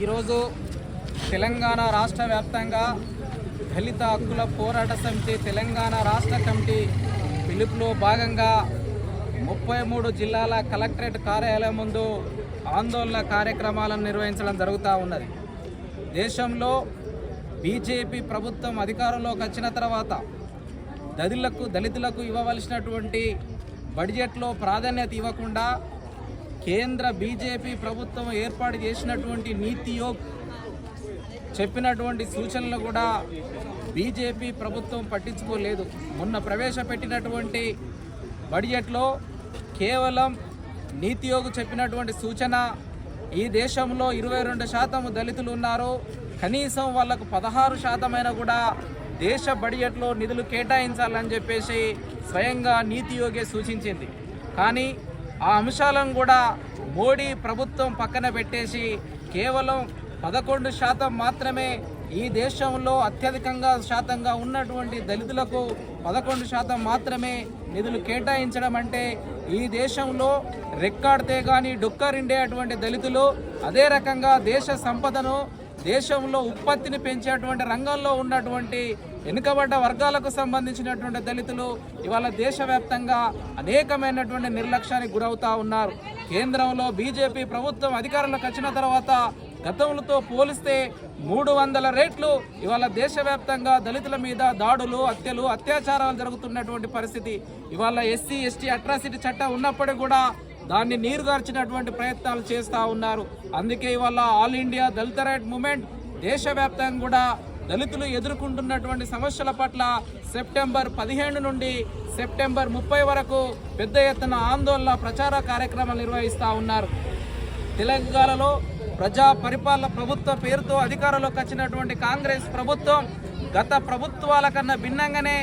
ఈరోజు తెలంగాణ రాష్ట్ర వ్యాప్తంగా దళిత హక్కుల పోరాట సమితి తెలంగాణ రాష్ట్ర కమిటీ పిలుపులో భాగంగా ముప్పై మూడు జిల్లాల కలెక్టరేట్ కార్యాలయం ముందు ఆందోళన కార్యక్రమాలను నిర్వహించడం జరుగుతూ ఉన్నది. దేశంలో బీజేపీ ప్రభుత్వం అధికారంలోకి వచ్చిన తర్వాత దళితులకు దళితులకు ఇవ్వవలసినటువంటి బడ్జెట్లో ప్రాధాన్యత ఇవ్వకుండా కేంద్ర బీజేపీ ప్రభుత్వం ఏర్పాటు చేసినటువంటి నీతి యోగ్ చెప్పినటువంటి సూచనలు కూడా బీజేపీ ప్రభుత్వం పట్టించుకోలేదు. మొన్న ప్రవేశపెట్టినటువంటి బడ్జెట్లో కేవలం నీతి యోగ్ చెప్పినటువంటి సూచన ఈ దేశంలో ఇరవై రెండు శాతం దళితులు ఉన్నారు. కనీసం వాళ్ళకు పదహారు శాతమైన కూడా దేశ బడ్జెట్లో నిధులు కేటాయించాలని చెప్పేసి స్వయంగా నీతి యోగే సూచించింది. కానీ ఆ అంశాలను కూడా మోడీ ప్రభుత్వం పక్కన పెట్టేసి కేవలం పదకొండు శాతం మాత్రమే ఈ దేశంలో అత్యధికంగా శాతంగా ఉన్నటువంటి దళితులకు పదకొండు శాతం మాత్రమే నిధులు కేటాయించడం అంటే ఈ దేశంలో రెక్కాడితే కానీ డొక్కరిండే అటువంటి దళితులు అదే రకంగా దేశ సంపదను దేశంలో ఉత్పత్తిని పెంచేటువంటి రంగంలో ఉన్నటువంటి వెనుకబడ్డ వర్గాలకు సంబంధించినటువంటి దళితులు ఇవాళ దేశవ్యాప్తంగా అనేకమైనటువంటి నిర్లక్ష్యానికి గురవుతా ఉన్నారు. కేంద్రంలో బీజేపీ ప్రభుత్వం అధికారంలోకి వచ్చిన తర్వాత గతంలో పోలిస్తే మూడు వందల రేట్లు ఇవాళ దేశవ్యాప్తంగా దళితుల మీద దాడులు హత్యలు అత్యాచారాలు జరుగుతున్నటువంటి పరిస్థితి. ఇవాళ ఎస్సీ ఎస్టీ అట్రాసిటీ చట్టం ఉన్నప్పటికీ కూడా దాన్ని నీరుగార్చినటువంటి ప్రయత్నాలు చేస్తూ ఉన్నారు. అందుకే ఇవాళ all India Dalit right movement దేశవ్యాప్తంగా కూడా దళితులు ఎదుర్కొంటున్నటువంటి సమస్యల పట్ల సెప్టెంబర్ పదిహేను నుండి సెప్టెంబర్ ముప్పై వరకు పెద్ద ఎత్తున ఆందోళన ప్రచార కార్యక్రమాలు నిర్వహిస్తూ ఉన్నారు. తెలంగాణలో ప్రజా పరిపాలన ప్రభుత్వ పేరుతో అధికారంలోకి వచ్చినటువంటి కాంగ్రెస్ ప్రభుత్వం గత ప్రభుత్వాల కన్నా భిన్నంగానే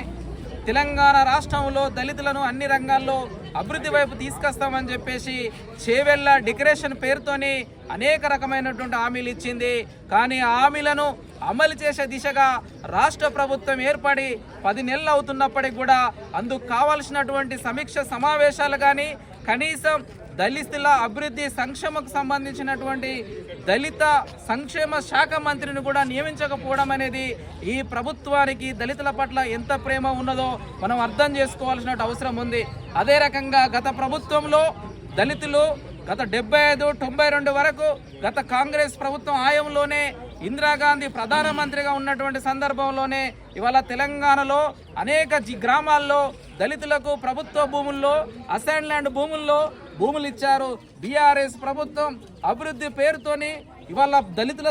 తెలంగాణ రాష్ట్రంలో దళితులను అన్ని రంగాల్లో అభివృద్ధి వైపు తీసుకొస్తామని చెప్పేసి చేవెళ్ళ డెకరేషన్ పేరుతోని అనేక రకమైనటువంటి హామీలు ఇచ్చింది. కానీ ఆ హామీలను అమలు చేసే దిశగా రాష్ట్ర ప్రభుత్వం ఏర్పడి పది నెలలు అవుతున్నప్పటికి కూడా అందుకు కావాల్సినటువంటి సమీక్ష సమావేశాలు కానీ కనీసం దళితుల అభివృద్ధి సంక్షేమకు సంబంధించినటువంటి దళిత సంక్షేమ శాఖ మంత్రిని కూడా నియమించకపోవడం అనేది ఈ ప్రభుత్వానికి దళితుల పట్ల ఎంత ప్రేమ ఉన్నదో మనం అర్థం చేసుకోవాల్సిన అవసరం ఉంది. అదే రకంగా గత ప్రభుత్వంలో దళితులు గత డెబ్బై ఐదు తొంభై రెండు వరకు గత కాంగ్రెస్ ప్రభుత్వం ఆయంలోనే ఇందిరాగాంధీ ప్రధానమంత్రిగా ఉన్నటువంటి సందర్భంలోనే ఇవాళ తెలంగాణలో అనేక జి గ్రామాల్లో దళితులకు ప్రభుత్వ భూముల్లో అసైన్ ల్యాండ్ భూముల్లో భూములు ఇచ్చారు బీఆర్ఎస్ ప్రభుత్వం అభివృద్ధి పేరుతోని ఇవాళ దళితుల